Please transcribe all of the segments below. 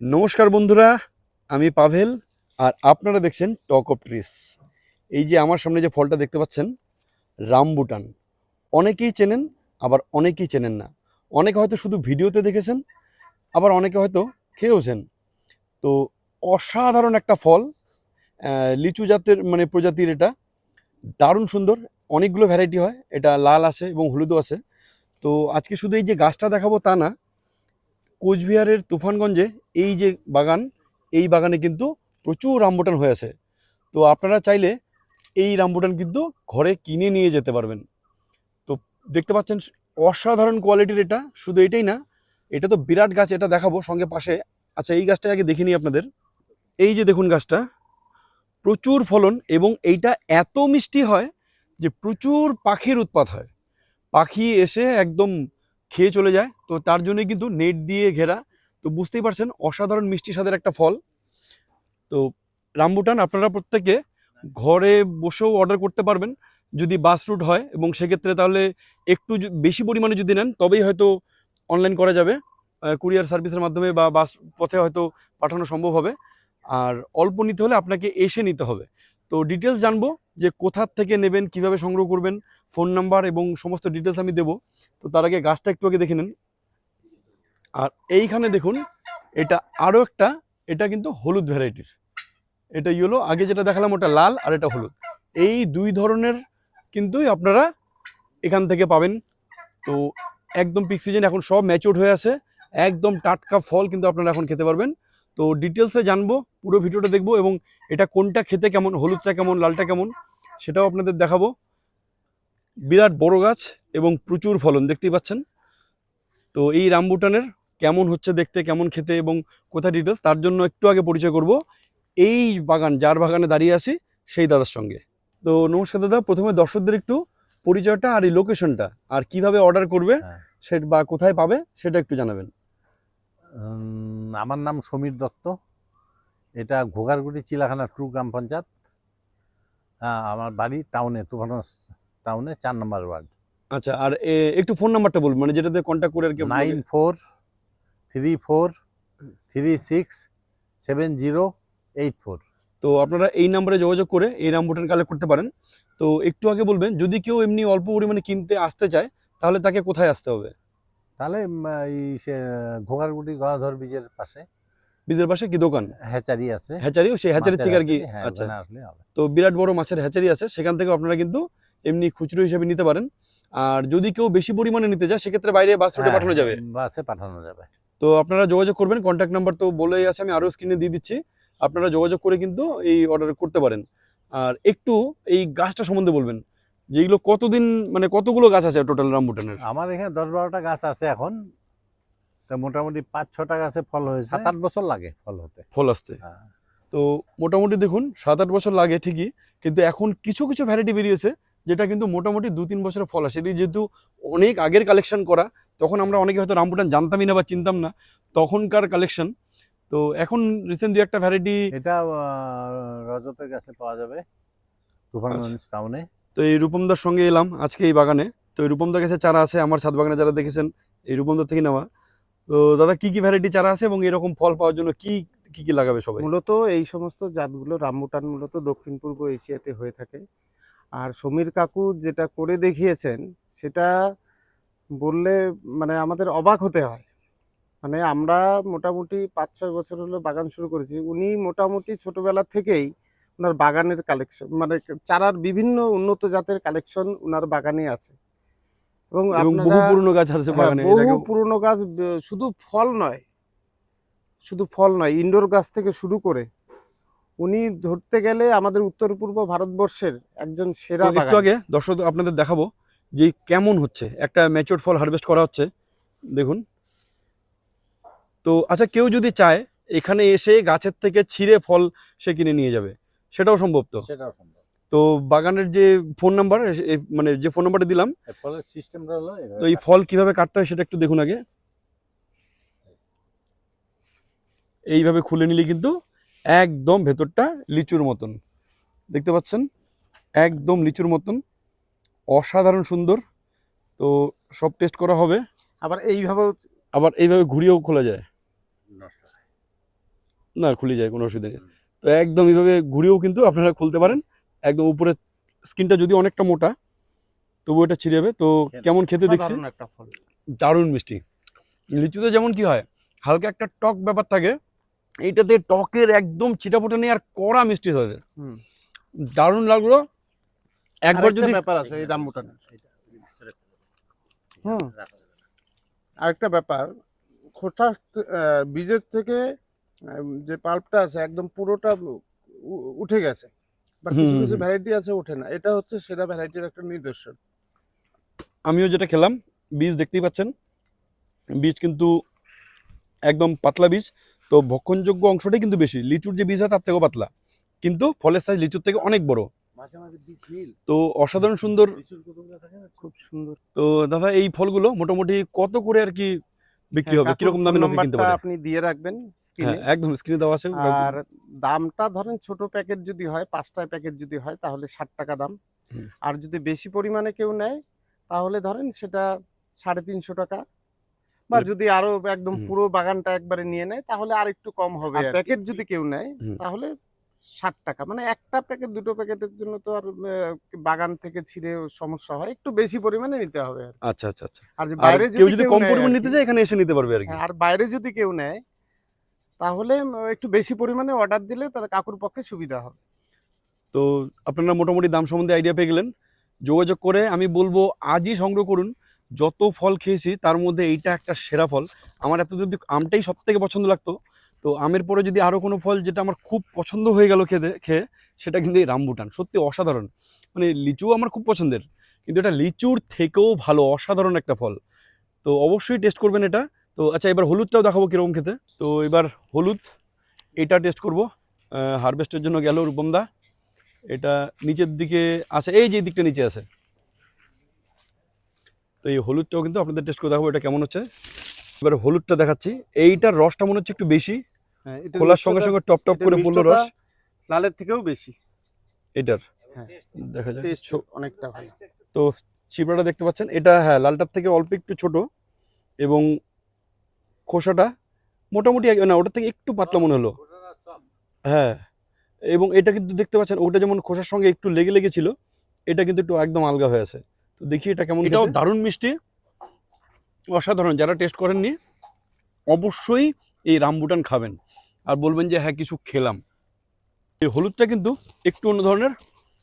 নমস্কার বন্ধুরা, আমি পাভেল আর আপনারা দেখছেন টক অফ ট্রিস এই যে আমার সামনে যে ফলটা দেখতে পাচ্ছেন, রামবুটান। অনেকেই চেনেন, আবার অনেকেই চেনেন না। অনেকে হয়তো শুধু ভিডিওতে দেখেছেন, আবার অনেকে হয়তো খেয়েওছেন। তো অসাধারণ একটা ফল লিচু জাতের মানে প্রজাতির এটা। দারুণ সুন্দর, অনেকগুলো ভ্যারাইটি হয়। এটা লাল আছে এবং হলুদও আছে। তো আজকে শুধু এই যে গাছটা দেখাবো তা না কোচবিহারের তুফানগঞ্জে এই যে বাগান, এই বাগানে কিন্তু প্রচুর রামবুটান হয়ে আছে। তো আপনারা চাইলে এই রামবুটান কিন্তু ঘরে কিনে নিয়ে যেতে পারবেন। তো দেখতে পাচ্ছেন অসাধারণ কোয়ালিটির এটা, শুধু এটাই না, এটা তো বিরাট গাছ, এটা দেখাবো সঙ্গে পাশে। আচ্ছা এই গাছটা আগে দেখে নিই আপনাদের। এই যে দেখুন গাছটা, প্রচুর ফলন এবং এইটা এত মিষ্টি হয় যে প্রচুর পাখির উৎপাত হয়। পাখি এসে একদম খেয়ে চলে যায়। তো তার জন্যই কিন্তু নেট দিয়ে ঘেরা। তো বুঝতেই পারছেন, অসাধারণ মিষ্টি স্বাদের একটা ফল। তো রামবুটান, আপনারা প্রত্যেকে ঘরে বসেও অর্ডার করতে পারবেন। যদি বাস রুট হয় এবং সেক্ষেত্রে তাহলে একটু বেশি পরিমাণে যদি নেন, তবেই হয়তো অনলাইন করা যাবে। কুরিয়ার সার্ভিসের মাধ্যমে বা বাস পথে হয়তো পাঠানো সম্ভব হবে। আর অল্প নিতে হলে আপনাকে এসে নিতে হবে। তো ডিটেলস জানব যে কোথার থেকে নেবেন, কীভাবে সংগ্রহ করবেন ফোন নাম্বার এবং সমস্ত ডিটেলস আমি দেবো। তো তার আগে গাছটা একটু আগে দেখে নিন। আর এইখানে দেখুন, এটা আরও একটা, এটা কিন্তু হলুদ ভ্যারাইটির এটা ইয়েলো আগে যেটা দেখালাম ওটা লাল আর এটা হলুদ। এই দুই ধরনের কিন্তু আপনারা এখান থেকে পাবেন। তো একদম পিক সিজন এখন সব ম্যাচিওর হয়ে আছে। একদম টাটকা ফল কিন্তু আপনারা এখন খেতে পারবেন। তো ডিটেলসে জানব পুরো ভিডিওটা দেখব এবং এটা কোনটা খেতে কেমন হলুদটা কেমন লালটা কেমন সেটাও আপনাদের দেখাবো। বিরাট বড় গাছ এবং প্রচুর ফলন দেখতেই পাচ্ছেন? তো এই রামবুটানের কেমন হচ্ছে দেখতে কেমন খেতে এবং কোথায় ডিটেলস তার জন্য একটু আগে পরিচয় করব। এই বাগান যার বাগানে দাঁড়িয়ে আছি সেই দাদার সঙ্গে। তো নমস্কার দাদা প্রথমে দর্শকদের একটু পরিচয়টা আর এই লোকেশনটা আর কীভাবে অর্ডার করবে হ্যাঁ। সে বা কোথায় পাবে সেটা একটু জানাবেন। আমার নাম সমীর দত্ত। এটা ঘোগারগুটি চিলাখানা টু গ্রাম পঞ্চায়েত। হ্যাঁ, আমার বাড়ি টাউনে তুফানগঞ্জ টাউনে চার নম্বর ওয়ার্ড। আচ্ছা আর এ, একটু ফোন নাম্বারটা বলুন মানে যেটাতে কন্ট্যাক্ট করে আর কি nine four three four three six seven zero eight four. তো আপনারা এই নাম্বারে যোগাযোগ করে এই রামবুটান কালেক্ট করতে পারেন। তো একটু আগে বলবেন যদি কেউ এমনি অল্প পরিমাণে কিনতে আসতে চায় তাহলে তাকে কোথায় আসতে হবে? তাহলে এই সে ঘোগারগুটি গদাধর বীজের পাশে। বীজের পাশে কি দোকান? হ্যাচারি আছে। হ্যাচারিও সেই হ্যাচারি থেকে আর কি হ্যাঁ, আচ্ছা। তো বিরাট বড় মাছের হ্যাচারি আছে সেখান থেকে আপনারা কিন্তু এমনি খুচরো হিসেবে নিতে পারেন। আর যদি কেউ বেশি পরিমাণে নিতে চায় সেক্ষেত্রে বাইরে বাস রুটে হ্যাঁ, পাঠানো যাবে। বাসে পাঠানো যাবে। তো আপনারা যোগাযোগ করবেন কন্ট্যাক্ট নাম্বার তো বলেই আছে আমি আরও স্ক্রিনে দিয়ে দিচ্ছি। আপনারা যোগাযোগ করে কিন্তু এই অর্ডার করতে পারেন। আর একটু এই গাছটা সম্বন্ধে বলবেন। যে এগুলো কতদিন মানে কতগুলো গাছ আছে টোটাল রামবুটানের আমার এখানে দশ বারোটা গাছ আছে এখন। তা মোটামুটি পাঁচ ছটা গাছে ফল হয়েছে। সাত আট বছর লাগে ফল হতে। ফল আসতে। হ্যাঁ। তো মোটামুটি দেখুন সাত আট বছর লাগে ঠিকই কিন্তু এখন কিছু কিছু ভ্যারাইটি বেরিয়েছে যেটা কিন্তু মোটামুটি দু তিন বছরের ফল আসে। এটি যেহেতু অনেক আগের কালেকশন করা তখন আমরা অনেকে হয়তো রামবুটান জানতামই না বা চিনতাম না তখনকার কালেকশন তো এখন রিসেন্ট দু একটা ভ্যারাইটি এটা রজতের কাছে পাওয়া যাবে তুফানগঞ্জ আচ্ছা। টাউনে তো এই রূপমদার সঙ্গে এলাম আজকে এই বাগানে। তো এই রূপমদার কাছে চারা আছে, আমার ছাদ বাগানে যারা দেখেছেন, এই রূপমদার থেকে নেওয়া। তো দাদা, কি কি ভ্যারাইটি চারা আছে এবং এরকম ফল পাওয়ার জন্য কি কি কি লাগাবে সবাই? মূলত এই সমস্ত জাতগুলো রামবুটান মূলত দক্ষিণ পূর্ব এশিয়াতে হয়ে থাকে। আর সমীর কাকু যেটা করে দেখিয়েছেন, সেটা বললে মানে আমাদের অবাক হতে হয়। মানে আমরা মোটামুটি পাঁচ ছয় বছর হলো বাগান শুরু করেছি। উনি মোটামুটি ছোটবেলা থেকেই ওনার বাগানের কালেকশন মানে চারার বিভিন্ন উন্নত জাতের কালেকশন ওনার বাগানে আছে। এবং বহু পুরনো গাছ আছে হ্যাঁ, বাগানে বহু পুরনো গাছ শুধু ফল নয় শুধু ফল নয় ইনডোর গাছ থেকে শুরু করে উনি ধরতে গেলে আমাদের উত্তর পূর্ব ভারতবর্ষের একজন সেরা একটু আগে দর্শক আপনাদের দেখাবো যে কেমন হচ্ছে একটা ম্যাচিওর ফল হারভেস্ট করা হচ্ছে দেখুন। তো আচ্ছা কেউ যদি চায় এখানে এসে গাছের থেকে ছিঁড়ে ফল সে কিনে নিয়ে যাবে। সেটাও সম্ভব তো? সেটাও সম্ভব। তো বাগানের যে ফোন নাম্বার মানে যে ফোন নাম্বারটা দিলাম ফলের সিস্টেমটা হলো তো এই ফল কীভাবে কাটতে হয় সেটা একটু দেখুন আগে। এইভাবে খুলে নিলে কিন্তু একদম ভেতরটা লিচুর মতন। দেখতে পাচ্ছেন? একদম লিচুর মতন। অসাধারণ সুন্দর। তো সব টেস্ট করা হবে। আবার এইভাবে আবার এইভাবে ঘুরিয়েও খোলা যায়। না খুলে যায় কোনো অসুবিধা নেই। তো একদম এইভাবে ঘুরেও কিন্তু আপনারা খুলতে পারেন। একদম উপরে স্কিনটা যদি অনেকটা মোটা তবু এটা ছিঁড়ে যাবে। তো কেমন খেতে দেখছি? দারুণ মিষ্টি। লিচুতে যেমন কি হয় হালকা একটা টক ব্যাপার থাকে এইটাতে টকের একদম চিটাফোটা নেই আর কড়া মিষ্টি হুম। দারুণ লাগল। একবার যদি ব্যাপার আছে এই রামবুটান হুম। আরেকটা ব্যাপার খোসা বীজের থেকে যে পাল্পটা আছে একদম পুরোটা উঠে গেছে। বা কিছু কিছু ভ্যারাইটি আছে ওঠে না। এটা হচ্ছে সেরা ভ্যারাইটির একটা নিদর্শন। আমিও যেটা খেলাম বীজ দেখতেই পাচ্ছেন। বীজ কিন্তু একদম পাতলা বীজ। তো ভক্ষণযোগ্য অংশটাই কিন্তু বেশি। লিচুর যে বীজ হয় তার থেকেও পাতলা। কিন্তু ফলের সাইজ লিচুর থেকে অনেক বড়। মাঝে মাঝে তো অসাধারণ সুন্দর খুব সুন্দর। তো দাদা এই ফলগুলো মোটামুটি কত করে আর কি বিক্রি হবে। হ্যাঁ, কীরকম দামে লোকে কিনতে পারে আপনি দিয়ে রাখবেন হ্যাঁ স্ক্রিনে একদম স্ক্রিনে দেওয়া আছে আর দামটা ধরেন ছোট প্যাকেট যদি হয় পাঁচটায় প্যাকেট যদি হয় তাহলে ষাট টাকা দাম। আর যদি বেশি পরিমাণে কেউ নেয় তাহলে ধরেন সেটা সাড়ে তিনশো টাকা। বা যদি আরও একদম পুরো বাগানটা একবারে নিয়ে নেয় তাহলে আর একটু কম হবে প্যাকেট যদি কেউ নেয় তাহলে ষাট টাকা। মানে একটা প্যাকেট দুটো প্যাকেটের জন্য তো আর বাগান থেকে ছিঁড়ে সমস্যা হয়। একটু বেশি পরিমাণে নিতে হবে আচ্ছা আচ্ছা আচ্ছা। আর বাইরে কেউ যদি কম পরিমাণ নিতে চায় এখানে এসে নিতে পারবে আর কি। আর বাইরে যদি কেউ নেয় তাহলে একটু বেশি পরিমাণে অর্ডার দিলে তার কাকুর পক্ষে সুবিধা হবে। তো আপনারা মোটামুটি দাম সম্বন্ধে আইডিয়া পেয়ে গেলেন। যোগাযোগ করে আমি বলব আজই সংগ্রহ করুন। যত ফল খেয়েছি তার মধ্যে এইটা একটা সেরা ফল। আমার এত যদি আমটাই সব থেকে পছন্দ লাগতো তো আমের পরে যদি আরও কোনো ফল যেটা আমার খুব পছন্দ হয়ে গেল খেতে, খেয়ে, সেটা কিন্তু এই রামবুটান সত্যি অসাধারণ। মানে লিচু আমার খুব পছন্দের। কিন্তু এটা লিচুর থেকেও ভালো, অসাধারণ একটা ফল। তো অবশ্যই টেস্ট করবেন এটা। তো আচ্ছা এবার হলুদটাও দেখাবো কীরকম খেতে। তো এবার হলুদ, এটা টেস্ট করব। হারভেস্টের জন্য গেল রূপমদা এটা নিচের দিকে আছে, এই যে দিকটা নিচে আছে। তো এই হলুদটাও কিন্তু আপনাদের টেস্ট করে দেখাবো, এটা কেমন হচ্ছে। এবার হলুদটা দেখাচ্ছি। এইটার রসটা মনে হচ্ছে একটু বেশি। হ্যাঁ, খোলার সঙ্গে সঙ্গে টপ টপ করে পড়ল রস। লালের থেকেও বেশি। এটার। হ্যাঁ। দেখা যায় টেস্ট ছো- অনেকটা ভালো। তো চিবড়াটা দেখতে পাচ্ছেন? এটা হ্যাঁ লালটার থেকে অল্প একটু ছোট এবং খোসাটা মোটামুটি না ওটার থেকে একটু পাতলা মনে হলো। হ্যাঁ এবং এটা কিন্তু দেখতে পাচ্ছেন ওটা যেমন খোসার সঙ্গে একটু লেগে লেগেছিল এটা কিন্তু একটু একদম আলগা হয়ে আছে। তো দেখি এটা কেমন এটাও দারুণ মিষ্টি। অসাধারণ, যারা টেস্ট করেননি, অবশ্যই এই রামবুটান খাবেন। আর বলবেন যে হ্যাঁ কিছু খেলাম। এই হলুদটা কিন্তু একটু অন্য ধরনের,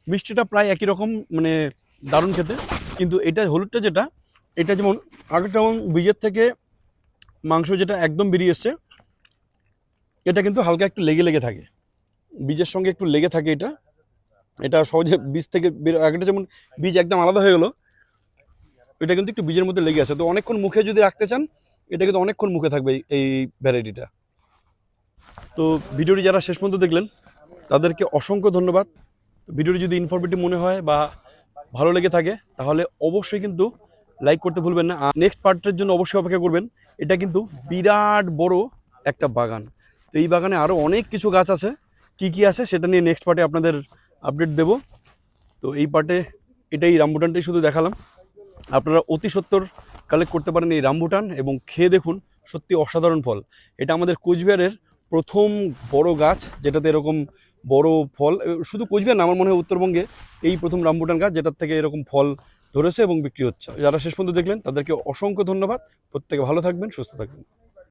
মিষ্টিটা প্রায় একই রকম মানে দারুণ খেতে। কিন্তু এটা হলুদটা যেটা, এটা যেমন আগেটা যেমন বীজের থেকে মাংস যেটা একদম বেরিয়ে এসছে, এটা কিন্তু হালকা একটু লেগে লেগে থাকে। বীজের সঙ্গে একটু লেগে থাকে এটা। এটা সহজে বীজ থেকে বের আগেটা যেমন বীজ একদম আলাদা হয়ে গেলো এটা কিন্তু একটু বীজের মধ্যে লেগে আছে। তো অনেকক্ষণ মুখে যদি রাখতে চান, এটা কিন্তু অনেকক্ষণ মুখে থাকবে এই- ভ্যারাইটিটা। তো ভিডিওটি যারা শেষ পর্যন্ত দেখলেন, তাদেরকে অসংখ্য ধন্যবাদ। ভিডিওটি যদি ইনফরমেটিভ মনে হয় বা ভালো লেগে থাকে, তাহলে অবশ্যই কিন্তু লাইক করতে ভুলবেন না। আর নেক্সট পার্টের জন্য অবশ্যই অপেক্ষা করবেন, এটা কিন্তু বিরাট বড় একটা বাগান। তো এই বাগানে আরও অনেক কিছু গাছ আছে। কি কি আছে সেটা নিয়ে নেক্সট পার্টে আপনাদের আপডেট দেব। তো এই পার্টে এটাই, রামবুটানটাই শুধু দেখালাম। আপনারা অতি সত্তর কালেক্ট করতে পারেন এই রামবুটান এবং খেয়ে দেখুন সত্যি অসাধারণ ফল। এটা আমাদের কোচবিহারের প্রথম বড় গাছ, যেটাতে এরকম বড় ফল শুধু কোচবিহার না, আমার মনে হয় উত্তরবঙ্গে এই প্রথম রামবুটান গাছ যেটার থেকে এরকম ফল ধরেছে এবং বিক্রি হচ্ছে। যারা শেষ পর্যন্ত দেখলেন, তাদেরকে অসংখ্য ধন্যবাদ। প্রত্যেকে ভালো থাকবেন, সুস্থ থাকবেন।